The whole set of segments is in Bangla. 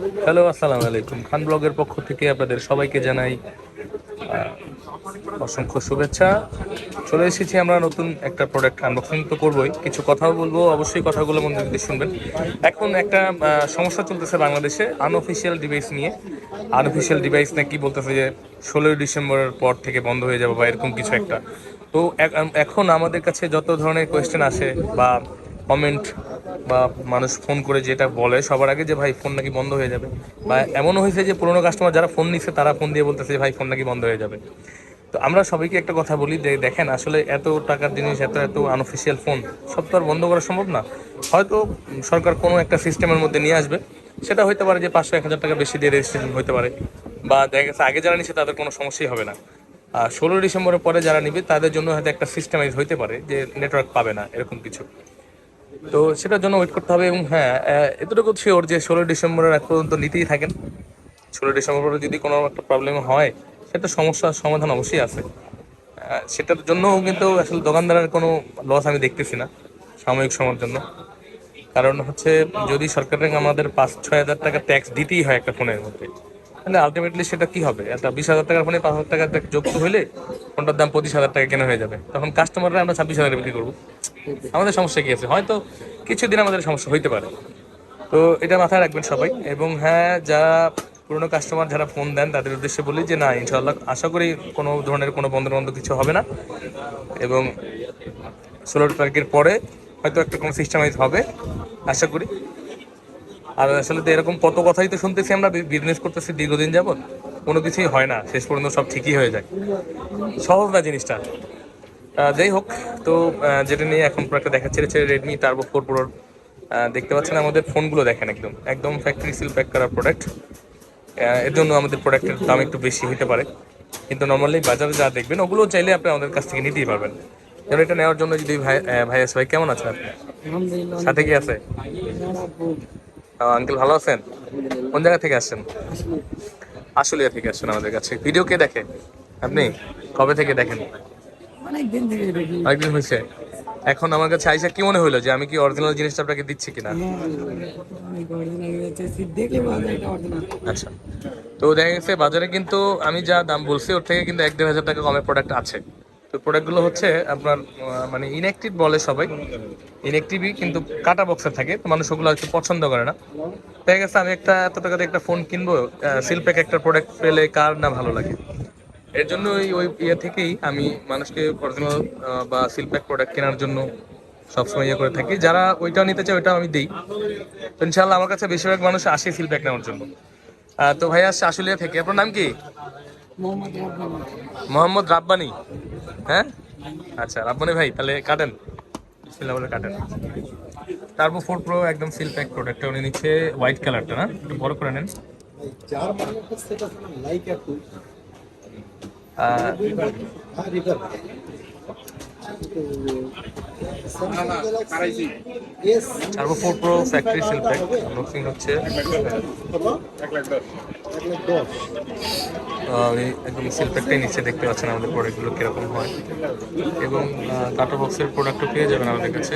হ্যালো, আসসালামু আলাইকুম। খান ব্লগের পক্ষ থেকে আপনাদের সবাইকে জানাই অসংখ্য শুভেচ্ছা। চলে এসেছি আমরা নতুন একটা প্রোডাক্ট আনবক্সিং তো করবোই। কিছু কথাও বলব, অবশ্যই কথাগুলো মন দিয়ে শুনবেন। এখন একটা সমস্যা চলতেছে বাংলাদেশে আনঅফিসিয়াল ডিভাইস নিয়ে। আনঅফিসিয়াল ডিভাইস নাকি বলতেছে যে, ষোলোই ডিসেম্বরের পর থেকে বন্ধ হয়ে যাবে বা এরকম কিছু একটা। তো এখন আমাদের কাছে যত ধরনের কোয়েশ্চেন আসে বা কমেন্ট বা মানুষ ফোন করে যেটা বলে সবার আগে যে ভাই ফোন নাকি বন্ধ হয়ে যাবে। বা এমনও হয়েছে যে পুরোনো কাস্টমার যারা ফোন নিচ্ছে তারা ফোন দিয়ে বলতেছে ভাই ফোন নাকি বন্ধ হয়ে যাবে। তো আমরা সবাইকে একটা কথা বলি যে দেখেন আসলে এত টাকার জিনিস, এত এত আনঅফিসিয়াল ফোন সব তো আর বন্ধ করা সম্ভব না। হয়তো সরকার কোনো একটা সিস্টেমের মধ্যে নিয়ে আসবে, সেটা হতে পারে যে পাঁচশো, এক হাজার টাকা বেশি দিয়ে রেজিস্ট্রেশন হতে পারে, বা দেখা গেছে আগে যারা নিচ্ছে তাদের কোনো সমস্যাই হবে না। আর ষোলো ডিসেম্বরের পরে যারা নিবে, তাদের জন্য হয়তো একটা সিস্টেমাইজ হইতে পারে যে নেটওয়ার্ক পাবে না, এরকম কিছু। তো সেটার জন্য ওয়েট করতে হবে এবং হ্যাঁ এতটুকু শিওর যে ষোলো ডিসেম্বরের এক পর্যন্ত নিতেই থাকেন। ষোলো ডিসেম্বর পরে যদি কোনো একটা প্রবলেম হয়, সেটা সমস্যার সমাধান অবশ্যই আছে। সেটার জন্য কিন্তু আসলে দোকানদারের কোনো লস আমি দেখতেছি না, সাময়িক সময়ের জন্য। কারণ হচ্ছে যদি সরকারের আমাদের পাঁচ ছয় হাজার টাকা ট্যাক্স দিতেই হয় একটা ফোনের মধ্যে তাহলে আলটিমেটলি সেটা কি হবে? একটা বিশ হাজার টাকার ফোনে পাঁচ হাজার টাকা যুক্ত হলে ফোনটার দাম পঁচিশ হাজার টাকা কেন হয়ে যাবে। তখন কাস্টমাররা আমরা ছাব্বিশ হাজারে বিক্রি করব। আমাদের সমস্যা কি আছে? হয়তো কিছুদিন আমাদের সমস্যা হইতে পারে। তো এটা মাথায় রাখবেন সবাই। এবং হ্যাঁ যারা পুরনো কাস্টমার যারা ফোন দেন, তাদের উদ্দেশ্যে বলি যে, না ইনশাল্লাহ আশা করি কোনো ধরনের কোনো বন্ধ বন্ধ কিছু হবে না। এবং ষোলো তারিখের পরে হয়তো একটা কোনো সিস্টেমাইজ হবে, আশা করি। আর আসলে তো এরকম কত কথাই তো শুনতেছি আমরা বিজনেস করতেছি দীর্ঘদিন যাবত কোনো কিছুই হয় না শেষ পর্যন্ত সব ঠিকই হয়ে যায়। সহজ না জিনিসটা। যাই হোক তো যেটা নিয়ে এখন প্রোডাক্টটা দেখাচ্ছে হচ্ছে রেডমি টার্বো ফোর প্রোর দেখতে পাচ্ছেন আমাদের ফোনগুলো দেখেন একদম একদম ফ্যাক্টরি সিল প্যাক করা প্রোডাক্টের জন্য আমাদের প্রোডাক্টের দাম একটু বেশি হতে পারে। কিন্তু নর্মালি বাজারে যা দেখবেন ওগুলো চাইলে আপনি আমাদের কাছ থেকে নিতেই পারবেন। যেমন এটা নেওয়ার জন্য যদি ভাই ভাইয়াস ভাই কেমন আছেন আপনি? সাথে কি আছে? আঙ্কেল ভালো আছেন? কোন জায়গা থেকে আসছেন? আশুলিয়া থেকে আসছেন আমাদের কাছে। ভিডিও কে দেখে? আপনি? কবে থেকে দেখেন? অনেক দিন থেকে অনেকদিন হয়েছে। এখন আমার কাছে আইসা কি মনে হলো যে আমি কি অরিজিনাল জিনিসটা আপনাকে দিচ্ছি কিনা? হ্যাঁ, আচ্ছা। তো দেখা গেছে বাজারে কিন্তু আমি যা দাম বলছি ওর থেকে কিন্তু এক দেড় হাজার টাকা কমের প্রোডাক্ট আছে। তো প্রোডাক্টগুলো হচ্ছে আপনার মানে ইনঅ্যাক্টিভ বলে সবাই। ইনঅ্যাক্টিভই কিন্তু কাটা বক্সে থাকে তো মানুষ ওগুলো হচ্ছে পছন্দ করে না। দেখা গেছে আমি একটা এত টাকাতে একটা ফোন কিনবো সিলপ্যাক একটা প্রোডাক্ট পেলে কার না ভালো লাগে? এর জন্য ওই ওই ইয়ে থেকেই আমি মানুষকে অরিজিনাল বা সিলপ্যাক প্রোডাক্ট কেনার জন্য সবসময় ইয়ে করে থাকি। যারা ওইটাও নিতে চায় ওইটাও আমি দিই। তো ইনশাল্লাহ আমার কাছে বেশিরভাগ মানুষ আসে সিলপ্যাক নেওয়ার জন্য। তো ভাইয়া আসছে আশুলিয়া থেকে আপনার নাম কি? মোহাম্মদ রাব্বানি। হ্যাঁ? আচ্ছা রাব্বানি ভাই তাহলে কাটেন। বিসমিল্লাহ বলে কাটেন। তারপর ফোর প্রো একদম সিল প্যাক প্রোডাক্টটা উনি নিচ্ছে হোয়াইট কালারটা না? একটু বড় করে নেন। Like turbo four pro factory seal pack unboxing হচ্ছে। একদম সিল প্যাকটাই নিচ্ছে দেখতে পাচ্ছেন আমাদের প্রোডাক্টগুলো কীরকম হয়। এবং কাটো বক্সের প্রোডাক্টও পেয়ে যাবেন আমাদের কাছে।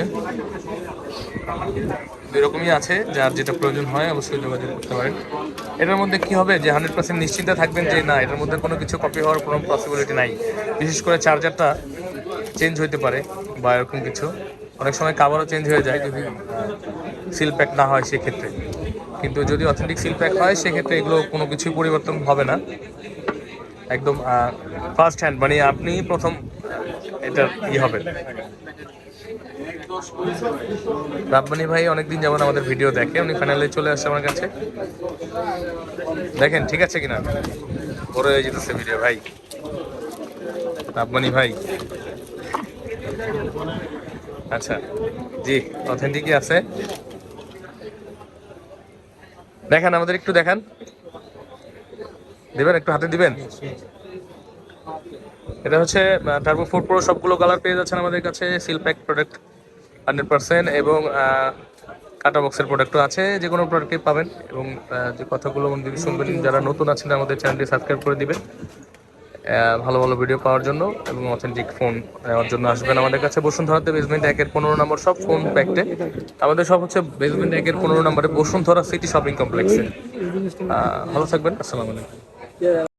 এরকমই আছে, যার যেটা প্রয়োজন হয় অবশ্যই যোগাযোগ করতে পারেন। এটার মধ্যে কি হবে? যে হান্ড্রেড পার্সেন্ট নিশ্চিন্তে থাকবেন যে না, এটার মধ্যে কোনো কিছু কপি হওয়ার কোনো পসিবিলিটি নাই। বিশেষ করে চার্জারটা চেঞ্জ হইতে পারে বা এরকম কিছু। অনেক সময় কাভারও চেঞ্জ হয়ে যায় যদি সিল প্যাক না হয় সেক্ষেত্রে। কিন্তু যদি অথেন্টিক সিল প্যাক হয়, সেক্ষেত্রে এগুলো কোনো কিছুই পরিবর্তন হবে না। একদম ফার্স্ট হ্যান্ড মানে আপনি প্রথম এটা ই হবে। রাব্বানি ভাই অনেকদিন যেমন আমাদের ভিডিও দেখে, উনি ফাইনালে চলে আসছে আমার কাছে। দেখেন, ঠিক আছে কিনা? হয়ে যেতেছে ভিডিও ভাই। রাব্বানি ভাই আচ্ছা জি, অথেন্টিকই আছে। দেখান, আমাদের একটু দেখান। দিবেন, একটু হাতে দিবেন? এটা হচ্ছে টার্বো ফোর প্রো সবগুলো কালার পেয়ে যাচ্ছেন আমাদের কাছে seal pack product hundred percent এবং কাটা বক্সের প্রোডাক্টও আছে, যে কোনো প্রোডাক্টই পাবেন এবং যে কথাগুলো মন দিয়ে শুনবেন, যারা নতুন আছেন আমাদের চ্যানেলটি সাবস্ক্রাইব করে দিবেন। ভালো ভালো ভিডিও পাওয়ার জন্য এবং অথেন্টিক ফোন নেওয়ার জন্য আসবেন আমাদের কাছে। বসুন্ধরাতে বেসমেন্ট একের পনেরো নম্বর সব ফোন প্যাকটে আমাদের সব হচ্ছে বেসমেন্ট একের পনেরো নম্বরে বসুন্ধরা সিটি শপিং কমপ্লেক্সে ভালো থাকবেন, আসসালামু আলাইকুম।